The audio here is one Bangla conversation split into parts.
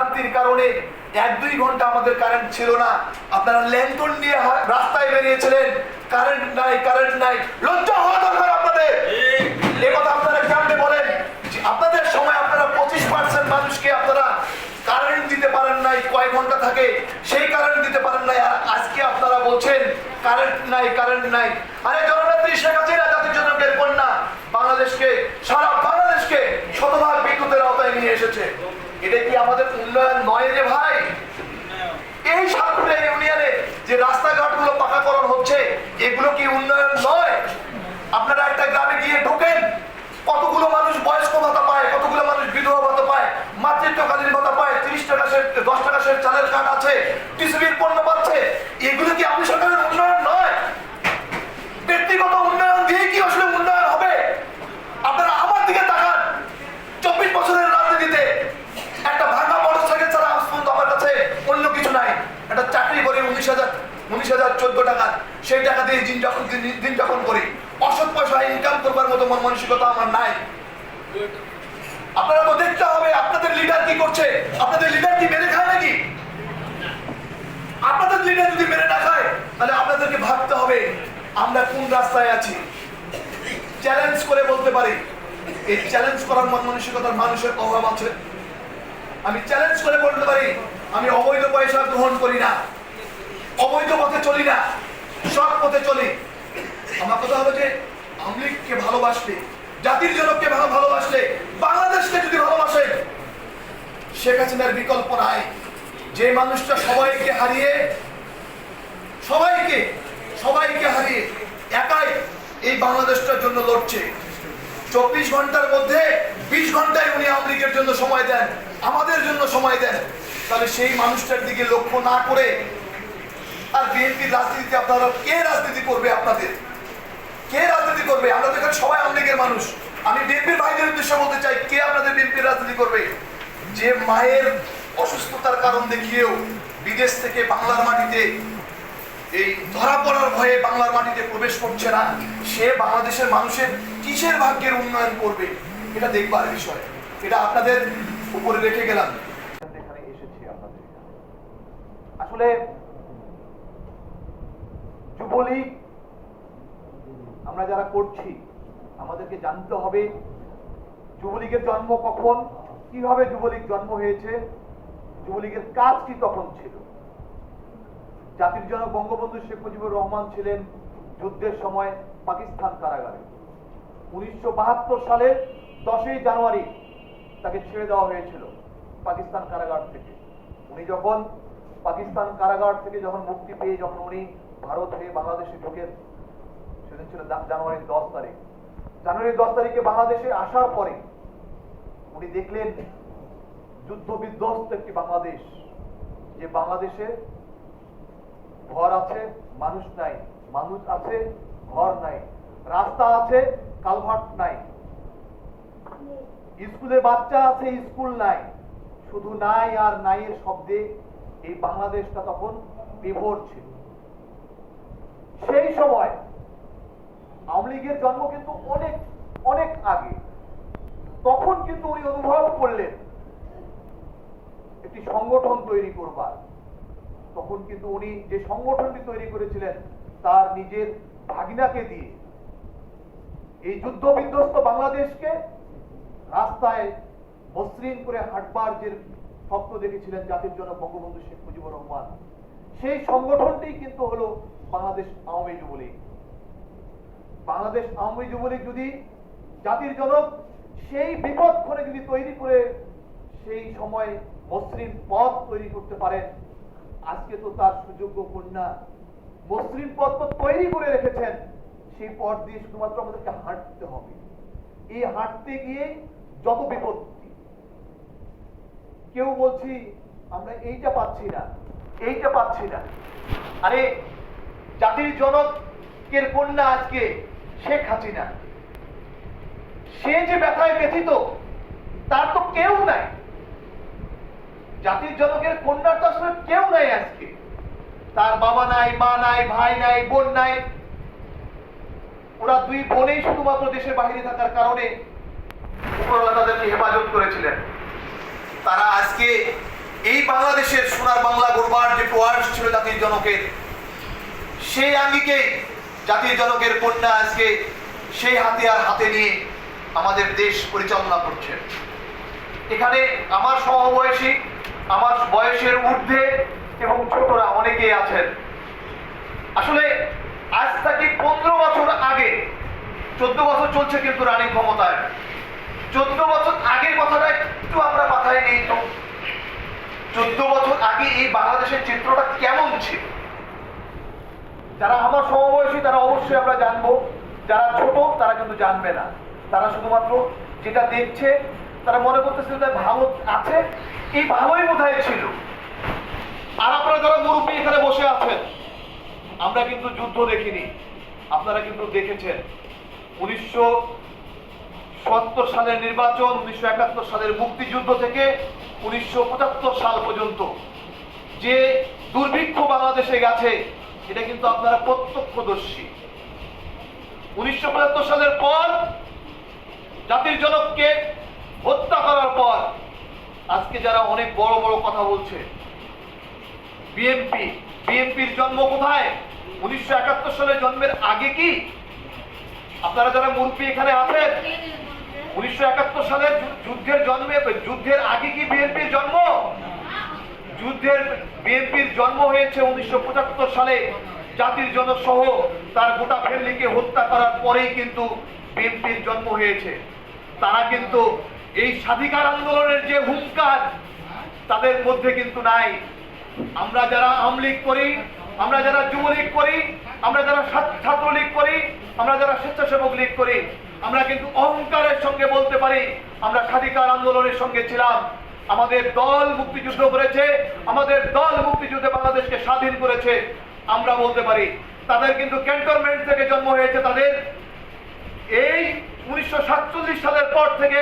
বিভ্রান্তির কারণে এক দুই ঘণ্টা আমাদের কারেন্ট ছিল না। আপনারা ল্যান্টন নিয়ে রাস্তায় বেরিয়েছিলেন। কারেন্ট নাই কারেন্ট নাই। লজ্জা হওয়া দরকার আপনাদের। এ কথা আপনারা কেমনে বলেন আপনাদের সময় আপনারা পঁচিশ পার্সেন্ট মানুষকে আপনারা কারেন্ট দিতে পারেন নাই কয় ঘণ্টা থাকে সেই কারেন্ট দিতে পারেন নাই। আর আজকে আপনারা বলছেন কারেন্ট নাই কারেন্ট নাই। আরে জননেত্রী শেখ হাসিনা জাতির জনকের কন্যা বাংলাদেশকে সারা বাংলাদেশকে শতভাগ বিদ্যুতের আওতায় নিয়ে এসেছে এটা কি আমাদের উন্নয়ন নয় রে ভাই এই সাতপুরা ইউনিয়নে যে রাস্তাঘাটগুলো পাকাকরণ হচ্ছে এগুলো কি উন্নয়ন নয়? আপনারা একটা গ্রামে গিয়ে ঢোকেন, কতগুলো মানুষ বয়স্ক ভাতা পায়, কতগুলো মানুষ বিধবা ভাতা পায়, মাতৃত্বকালীন ভাতা পায়, তিরিশ টাকা দশ টাকা চালের কার্ড আছে পণ্য পাচ্ছে, এগুলো কি আপনি সরকারের উন্নয়ন নয় ব্যক্তিগত উন্নয়ন দিয়ে কি আসলে উন্নয়ন হবে আপনারা আমার দিকে তাকান চব্বিশ বছরের রাজনীতিতে একটা ভাঙা মোটরসাইকেল ছাড়া আজ পর্যন্ত আমার কাছে অন্য কিছু নাই একটা চাকরি করি উনিশ হাজার উনিশ হাজার চোদ্দ টাকা সেই টাকা দিয়ে দিন যখন দিন- যাপন করি, অসৎ পয়সা ইনকাম করবার মতো মন মানসিকতা আমার নাই। আপনারা তো দেখতে হবে আপনাদের লিডার কি করছে। আপনাদের লিডার কি মেরে খায় নাকি? আপনাদের লিডার যদি মেরে না খায়, তাহলে আপনাদেরকে ভাবতে হবে, আমরা কোন রাস্তায় আছি। চ্যালেঞ্জ করে বলতে পারি, এই চ্যালেঞ্জ করার মন মানসিকতার মানুষের অভাব আছে। আমি চ্যালেঞ্জ করে বলতে পারি, আমি অবৈধ পয়সা গ্রহণ করি না, অবৈধ পথে চলি না। সৎ পথে চলি। আমার কথা হলো যে আমলিগকে ভালোবাসলে, জাতির জনককে ভালো ভালোবাসলে, বাংলাদেশকে যদি ভালোবাসে, শেখ হাসিনার বিকল্প নাই। যে মানুষটা সবাইকে হারিয়ে, সবাইকে সবাইকে হারিয়ে একাই এই বাংলাদেশটার জন্য লড়ছে। চব্বিশ ঘণ্টার মধ্যে বিশ ঘন্টায় উনি আওয়ামী লীগের জন্য সময় দেন, আমাদের জন্য সময় দেন। তাহলে সেই মানুষটার দিকে লক্ষ্য না করে আর বিএনপির রাজনীতিতে আপনারা কে রাজনীতি করবে আপনাদের? কে রাজনীতি করবে? আমরা তো এখানে সবাই লীগের মানুষ। আমি বিএনপির ভাইদের উদ্দেশ্যে বলতে চাই, কে আপনাদের বিএনপির রাজনীতি করবে? যে মায়ের অসুস্থতার কারণ দেখিয়েও বিদেশ থেকে বাংলার মাটিতে এই ধরা পড়ার ভয়ে বাংলার মাটিতে প্রবেশ করছে না, সে বাংলাদেশের মানুষের কিসের ভাগ্যের উন্নয়ন করবে? এটা দেখবার বিষয়। এটা আপনাদের উপরে রেখে গেলাম। আসলে যুবলীগ, আমরা যারা করছি, আমাদেরকে জানতে হবে যুবলীগের জন্ম কখন, কীভাবে যুবলীগ জন্ম হয়েছে, যুবলীগের কাজ কি তখন ছিল। জাতির জনক বঙ্গবন্ধু শেখ মুজিবুর রহমান ছিলেন যুদ্ধের সময় পাকিস্তান কারাগারে। উনিশশো সালের দশই জানুয়ারি তাকে ছেড়ে দেওয়া হয়েছিল পাকিস্তান কারাগার থেকে। উনি যখন পাকিস্তান কারাগার থেকে যখন মুক্তি পেয়ে, যখন উনি ভারত হয়ে বাংলাদেশে ঢোকেন, সেদিন ছিল জানুয়ারির দশ তারিখ। জানুয়ারির দশ তারিখে বাংলাদেশে আসার পরে উনি দেখলেন যুদ্ধ বিধ্বস্ত একটি বাংলাদেশ, যে বাংলাদেশে ঘর আছে, মানুষ নাই। মানুষ আছে, ঘর নাই। রাস্তা আছে, কালভার্ট নাই। স্কুলে বাচ্চা আছে, স্কুল নাই। শুধু নাই আর নাই এর শব্দে এই বাংলাদেশটা তখন বিভোর ছিল। সেই সময় আওয়ামী লীগের জন্ম কিন্তু অনেক অনেক আগে। তখন কিন্তু উনি অনুভব করলেন, একটি সংগঠন তৈরি করবার। তখন কিন্তু উনি যে সংগঠনটি তৈরি করেছিলেন, তার নিজের ভাগিনাকে দিয়ে। এই যুদ্ধ বিধ্বস্ত বাংলাদেশকে রাস্তায় মসৃণ করে হাঁটবার যে স্বপ্ন দেখেছিলেন জাতির জন্য বঙ্গবন্ধু শেখ মুজিবুর রহমান সেই সংগঠনটি কিন্তু হলো বাংলাদেশ আওয়ামী যুবলীগ। বাংলাদেশ আওয়ামী যুবলীগ যদি জাতির জনক, সেই বিপদ ক্ষণে যদি তৈরি করে, সেই সময় মসৃণ পথ তৈরি করতে পারেন। আজকে তো তার সুযোগ্য কন্যা মসৃণ পথ তো তৈরি করে রেখেছেন। সেই পথ দিয়ে শুধুমাত্র আমাদেরকে হাঁটতে হবে। এই হাঁটতে গিয়ে যত বিপত্তি, কেউ বলছি, আমরা এইটা পাচ্ছি না। এইটা পাচ্ছি না। আরে, জাতির জনকের কন্যা আজকে শেখ হাসিনা। সে যে ব্যথায় ব্যথিত, তার তো কেউ নাই। জাতির জনকের কন্যার তো আসলে কেউ নাই আজকে। তার বাবা নাই, মা নাই, ভাই নাই, বোন নাই। ওরা দুই বোনেই শুধুমাত্র দেশের বাইরে থাকার কারণে উপরওয়ালা তাদেরকে হেফাজত করেছিলেন। তারা আজকে এই বাংলাদেশের সোনার বাংলা গড়বার যে প্রয়াস ছিল জাতির জনকের, সেই আঙ্গিকে জাতির জনকের কন্যা আজকে সেই হাতিয়ার হাতে নিয়ে আমাদের দেশ পরিচালনা করছে। এখানে আমার সমবয়সী, আমার বয়সের ঊর্ধ্বে এবং ছোটরা অনেকেই আছেন। আসলে আজ থেকে পনেরো বছর আগে, চোদ্দ বছর চলছে কিন্তু রানিং ক্ষমতায়। চোদ্দ বছর আগের কথাটা একটু আমরা মাথায় তো। চোদ্দ বছর আগে এই বাংলাদেশের চিত্রটা কেমন ছিল? যারা আমার সমবয়সী, তারা অবশ্যই আমরা জানব। যারা ছোট, তারা কিন্তু জানবে না। তারা শুধুমাত্র যেটা দেখছে, তারা মনে করতেছে যে ভালো আছে। এই ভালোই বোধহয় ছিল। আর আপনারা যারা মুরব্বী এখানে বসে আছেন, আমরা কিন্তু যুদ্ধ দেখিনি। আপনারা কিন্তু দেখেছেন। উনিশশো সত্তর সালের নির্বাচন, উনিশশো একাত্তর সালের মুক্তিযুদ্ধ থেকে উনিশশো পঁচাত্তর সাল পর্যন্ত। যে দুর্ভিক্ষ বাংলাদেশে গেছে, এটা কিন্তু আপনারা প্রত্যক্ষদর্শী। উনিশশো পঁচাত্তর সালের পর জাতির জনককে হত্যা করার পর আজকে যারা অনেক বড় বড় কথা বলছে, বিএনপি, বিএনপির জন্ম কোথায়? উনিশশো একাত্তর সালে জন্মের আগে কি? আপনারা যারা মুরব্বী এখানে আছেন উনিশশো একাত্তর সালের যুদ্ধের জন্মে, যুদ্ধের আগে কি বিএনপির জন্ম? যুদ্ধের বিএনপির জন্ম হয়েছে উনিশশো পঁচাত্তর সালে। জাতির জনক সহ তার গোটা ফ্যামিলিকে হত্যা করার পরেই কিন্তু বিএনপির জন্ম হয়েছে। তারা কিন্তু এই স্বাধিকার আন্দোলনের যে হুঙ্কার, তাদের মধ্যে কিন্তু নাই। আমরা যারা আমলীগ করি, আমরা যারা যুবলীগ করি, আমরা যারা ছাত্রলীগ করি, আমরা যারা স্বেচ্ছাসেবক লীগ করি আমরা কিন্তু অহংকারের সঙ্গে বলতে পারি। আমরা স্বাধিকার আন্দোলনের সঙ্গে ছিলাম। আমাদের দল মুক্তিযুদ্ধ করেছে। আমাদের দল মুক্তিযুদ্ধে বাংলাদেশকে স্বাধীন করেছে। আমরা বলতে পারি, তাদের কিন্তু ক্যান্টনমেন্ট থেকে জন্ম হয়েছে তাদের। এই উনিশশো সাতচল্লিশ সালের পর থেকে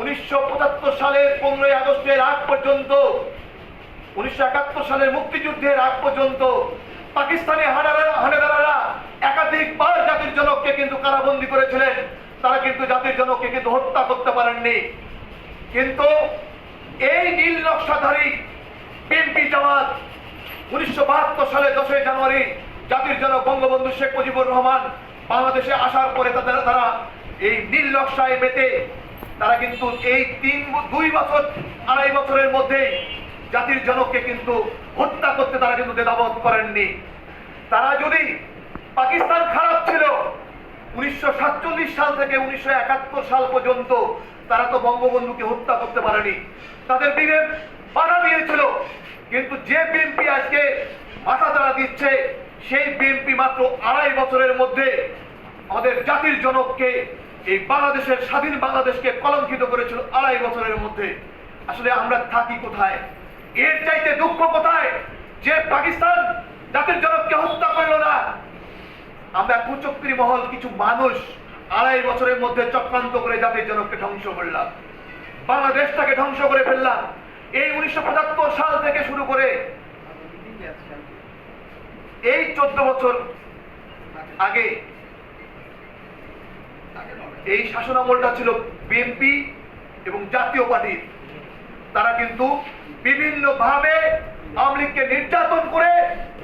উনিশশো পঁচাত্তর সালের পনেরোই আগস্টের আগ পর্যন্ত, উনিশশো একাত্তর সালের মুক্তিযুদ্ধের আগ পর্যন্ত পাকিস্তানি হানাদারা হানাদারারা একাধিকবার জাতির জনককে কিন্তু কারাবন্দি করেছিলেন। তারা কিন্তু জাতির জনককে কিন্তু হত্যা করতে পারেননি। কিন্তু এই নীল নকশাধারী বিএনপি জামাত উনিশশো বাহাত্তর সালে দশই জানুয়ারি জাতির জনক বঙ্গবন্ধু শেখ মুজিবুর রহমান বাংলাদেশে আসার পরে তাদের তারা এই নীল নকশায় মেতে তারা কিন্তু এই তিন দুই বছর, আড়াই বছরের মধ্যে জাতির জনককে কিন্তু হত্যা করতে তারা কিন্তু দেদাবত করেননি। তারা যদি পাকিস্তান খারাপ ছিল উনিশশো সাতচল্লিশ সাল থেকে উনিশশো একাত্তর সাল পর্যন্ত তারা তো বঙ্গবন্ধুকে হত্যা করতে পারেনি। তাদের বিবেক বাধা দিয়েছিল। কিন্তু যে বিএনপি আজকে মাথা চাড়া দিচ্ছে, সেই বিএনপি মাত্র আড়াই বছরের মধ্যে আমাদের জাতির জনককে, এই বাংলাদেশের স্বাধীন বাংলাদেশকে কলঙ্কিত করেছিল আড়াই বছরের মধ্যে। আসলে আমরা থাকি কোথায়? এর চাইতে দুঃখ কোথায়? যে পাকিস্তান জাতির জনককে হত্যা করল না আমরা কুচক্রী মহল কিছু মানুষ আড়াই বছরের মধ্যে চক্রান্ত করে জাতির জনককে ধ্বংস করলাম। বাংলাদেশটাকে ধ্বংস করে ফেললাম। এই উনিশশো পঁচাত্তর সাল থেকে শুরু করে এই চোদ্দ বছর আগে এই শাসনামলটা ছিল বিএনপি এবং জাতীয় পার্টির তারা কিন্তু বিভিন্ন ভাবে আওয়ামী লীগকে নির্যাতন করে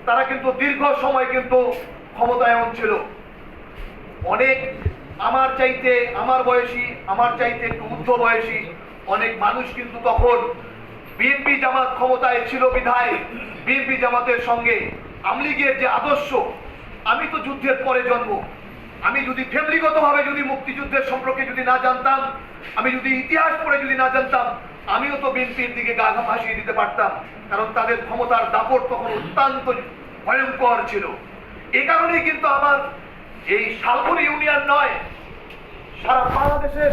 তারা কিন্তু দীর্ঘ সময় কিন্তু ক্ষমতায়ন ছিল। অনেক আমার চাইতে আমার বয়সী, আমার চাইতে একটু ঊর্ধ্ব বয়সী অনেক মানুষ কিন্তু তখন বিএনপি জামাত ক্ষমতায় ছিল বিধায়। বিএনপি জামাতের সঙ্গে আমলিগের যে আদর্শ, আমি তো যুদ্ধের পরে জন্ম। আমি যদি ফ্যামিলিগতভাবে যদি মুক্তিযুদ্ধের সম্পর্কে যদি না জানতাম, আমি যদি ইতিহাস পড়ে যদি না জানতাম, আমিও তো বিএনপির দিকে গা ভাসিয়ে দিতে পারতাম। কারণ তাদের ক্ষমতার দাপট তখন অত্যন্ত ভয়ঙ্কর ছিল। এ কারণেই কিন্তু আমার এই শালপুর ইউনিয়ন নয়, সারা বাংলাদেশের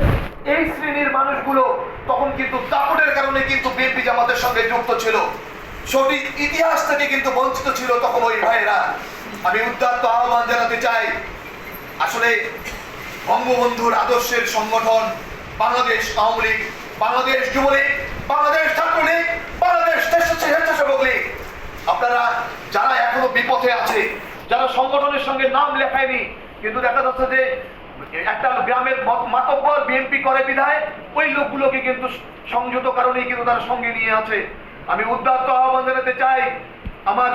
এই শ্রেণির মানুষগুলো তখন কিন্তু দাপটের কারণে কিন্তু বিএনপি জামাতের সঙ্গে যুক্ত ছিল। সঠিক ইতিহাস থেকে কিন্তু বঞ্চিত ছিল তখন ওই ভাইয়েরা। আমি উদ্যাত্ত আহ্বান জানাতে চাই, আসলে বঙ্গবন্ধুর আদর্শের সংগঠন বাংলাদেশ আওয়ামী লীগ, বাংলাদেশ যুবলীগ, বাংলাদেশ ছাত্রলীগ বাংলাদেশ স্বেচ্ছা- স্বেচ্ছাসেবক লীগ। আপনারা যারা এখনও বিপথে আছে যারা সংগঠনের সঙ্গে নাম লেখায়নি, কিন্তু দেখা যাচ্ছে যে একটা গ্রামের মত- মাতব্বর বিএনপি করে বিধায়, ওই লোকগুলোকে কিন্তু সংযত কারণেই কিন্তু তারা সঙ্গে নিয়ে আছে। আমি উদ্যাত্ত আহ্বান জানাতে চাই, আমার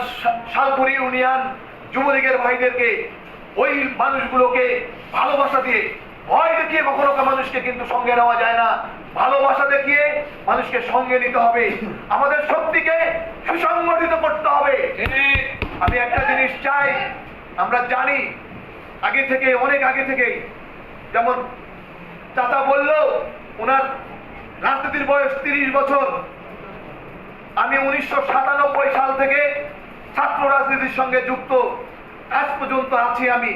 শালপুরি ইউনিয়ন যুবলীগের ভাইদেরকে, ওই মানুষগুলোকে ভালোবাসা দিয়ে, ভয় দেখিয়ে কখনো মানুষকে কিন্তু সঙ্গে নেওয়া যায় না। ভালোবাসা দেখিয়ে মানুষকে সঙ্গে নিতে হবে। আমাদের শক্তিকে সুসংগঠিত করতে হবে। আমি একটা জিনিস চাই, আমরা জানি, আগে থেকে অনেক আগে থেকেই, যেমন চাচা বলল, ওনার রাজনীতির বয়স তিরিশ বছর। আমি উনিশশো সাতানব্বই সাল থেকে ছাত্র রাজনীতির সঙ্গে যুক্ত। আজ পর্যন্ত আছি আমি।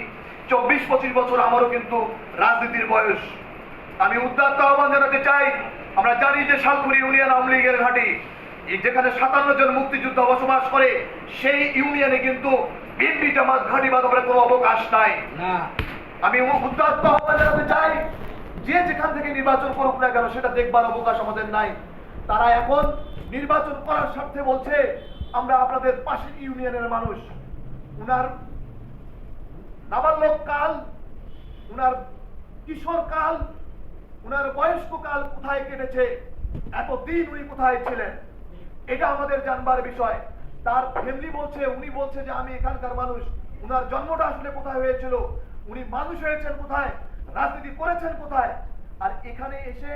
চব্বিশ, পঁচিশ বছর আমারও কিন্তু রাজনীতির বয়স। আমি উদ্যাত্ত আহ্বান জানাতে চাই, আমরা জানি যে শালপুরি ইউনিয়ন আওয়ামী লীগের ঘাঁটি। যেখানে সাতান্ন জন মুক্তিযোদ্ধা বসবাস করে সেই ইউনিয়নে কিন্তু বিএনপি জামাত ঘাঁটি বাদবের কোনো অবকাশ নাই। আমি উদ্যাত্ত আহ্বান জানাতে চাই যে যেখান থেকে নির্বাচন করুক না কেন সেটা দেখবার অবকাশ আমাদের নাই। তারা এখন নির্বাচন করার স্বার্থে বলছে আমরা আপনাদের পাশের ইউনিয়নের মানুষ। উনার নাবালক কাল উনার কিশোর কাল উনার বয়স্ক কাল কোথায় কেটেছে এতদিন উনি কোথায় ছিলেন? এটা আমাদের জানবার বিষয়। তার ফ্যামিলি বলছে, উনি বলছে যে আমি এখানকার মানুষ। উনার জন্মটা আসলে কোথায় হয়েছিল? উনি মানুষ হয়েছেন কোথায়? রাজনীতি করেছেন কোথায়? আর এখানে এসে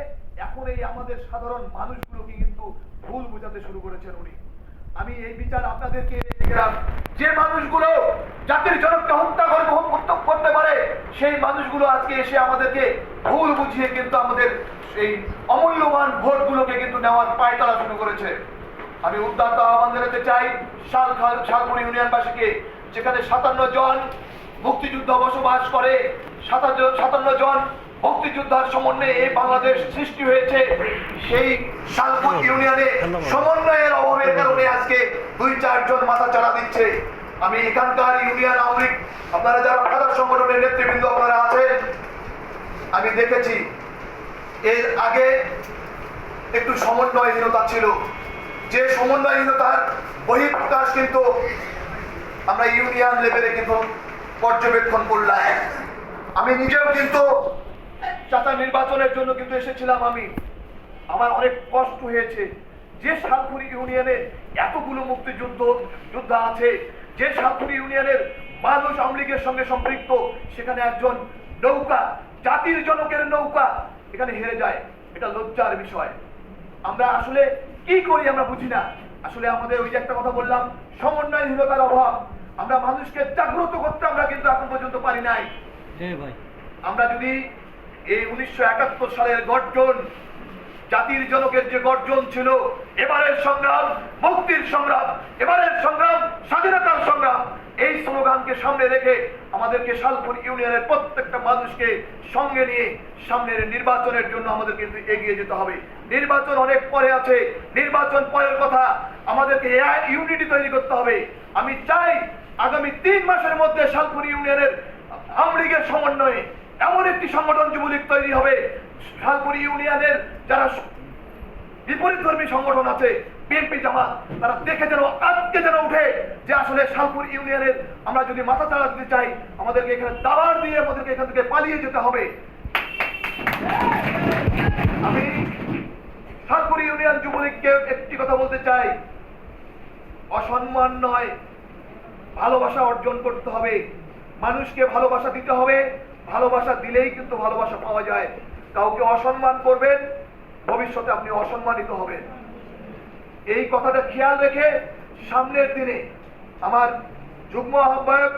এখন এই আমাদের সাধারণ মানুষগুলোকে কিন্তু ভুল বোঝাতে শুরু করেছেন উনি। আমি এই বিচার আপনাদেরকে যে মানুষগুলো জাতির জনককে হত্যা করে করতে পারে, সেই মানুষগুলো আজকে এসে আমাদেরকে ভুল বুঝিয়ে কিন্তু আমাদের এই অমূল্যবান ভোটগুলোকে কিন্তু নেওয়ার পায়তারা শুরু করেছে। আমি উদ্যাত্ত আহ্বান জানাতে চাই শাল শালপুর ইউনিয়নবাসীকে যেখানে সাতান্ন জন মুক্তিযুদ্ধ বসবাস করে সাতান্ন সাতান্ন জন মুক্তিযোদ্ধার সমন্বয়ে এই বাংলাদেশ সৃষ্টি হয়েছে। সেই শালপুর ইউনিয়নে সমন্বয়ের অভাবের কারণে আজকে দুই চারজন মাথা চাড়া দিচ্ছে। আমি এখানকার ইউনিয়ন আওয়ামী আপনারা যারা খাদার সংগঠনের নেতৃবৃন্দ আপনারা আছেন আমি দেখেছি এর আগে একটু সমন্বয়হীনতা ছিল। যে সমন্বয়হীনতার বহিঃপ্রকাশ কিন্তু আমরা ইউনিয়ন লেভেলে কিন্তু পর্যবেক্ষণ করলাম। আমি নিজেও কিন্তু চাচা নির্বাচনের জন্য কিন্তু এসেছিলাম আমি। আমার অনেক কষ্ট হয়েছে। যে সাতপুরি ইউনিয়নে এতগুলো মুক্তিযুদ্ধ, যোদ্ধা আছে, যে সাতপুরি ইউনিয়নের মানুষ আওয়ামী লীগের সঙ্গে সম্পৃক্ত, সেখানে একজন নৌকা, জাতির জনকের নৌকা এখানে হেরে যায়। এটা লজ্জার বিষয়। আমরা আসলে কি করি আমরা বুঝি না? আসলে আমাদের ওই যে একটা কথা বললাম সমন্বয়হীনতার অভাব। আমরা মানুষকে জাগ্রত করতে আমরা কিন্তু এখন পর্যন্ত পারি নাই। ভাই। আমরা যদি এই উনিশশো একাত্তর সালের গর্জন জাতির জনকের যে গর্জন ছিল, এবারের সংগ্রাম, মুক্তির সংগ্রাম, এবারের সংগ্রাম, স্বাধীনতার সংগ্রাম, এই স্লোগানকে সামনে রেখে আমাদেরকে শালপুর ইউনিয়নের প্রত্যেকটা মানুষকে সঙ্গে নিয়ে সামনের নির্বাচনের জন্য আমাদের কিন্তু এগিয়ে যেতে হবে। নির্বাচন অনেক পরে আছে, নির্বাচন পরের কথা আমাদেরকে ইউনিটি তৈরি করতে হবে। আমি চাই আগামী তিন মাসের মধ্যে শালপুর ইউনিয়নের আওয়ামী লীগের সমন্বয়ে এমন একটি সংগঠন যুবলীগ তৈরি হবে, শালপুরি ইউনিয়নের যারা বিপরীত ধর্মী সংগঠন আছে, বিএনপি জামাত, তারা দেখে যেন আজকে যেন উঠে যে আসলে শালপুর ইউনিয়নের আমরা যদি মাথা চাড়া দিতে চাই, আমাদেরকে এখানে দাবার দিয়ে আমাদেরকে এখান থেকে পালিয়ে যেতে হবে। আমি শালপুর ইউনিয়ন যুবলীগকে একটি কথা বলতে চাই। অসম্মান নয়, ভালোবাসা অর্জন করতে হবে। মানুষকে ভালোবাসা দিতে হবে। ভালোবাসা দিলেই কিন্তু ভালোবাসা পাওয়া যায়। কাউকে অসম্মান করবেন, ভবিষ্যতে আপনি অসম্মানিত হবেন। এই কথাটা খেয়াল রেখে সামনের দিনে আমার যুগ্ম আহ্বায়ক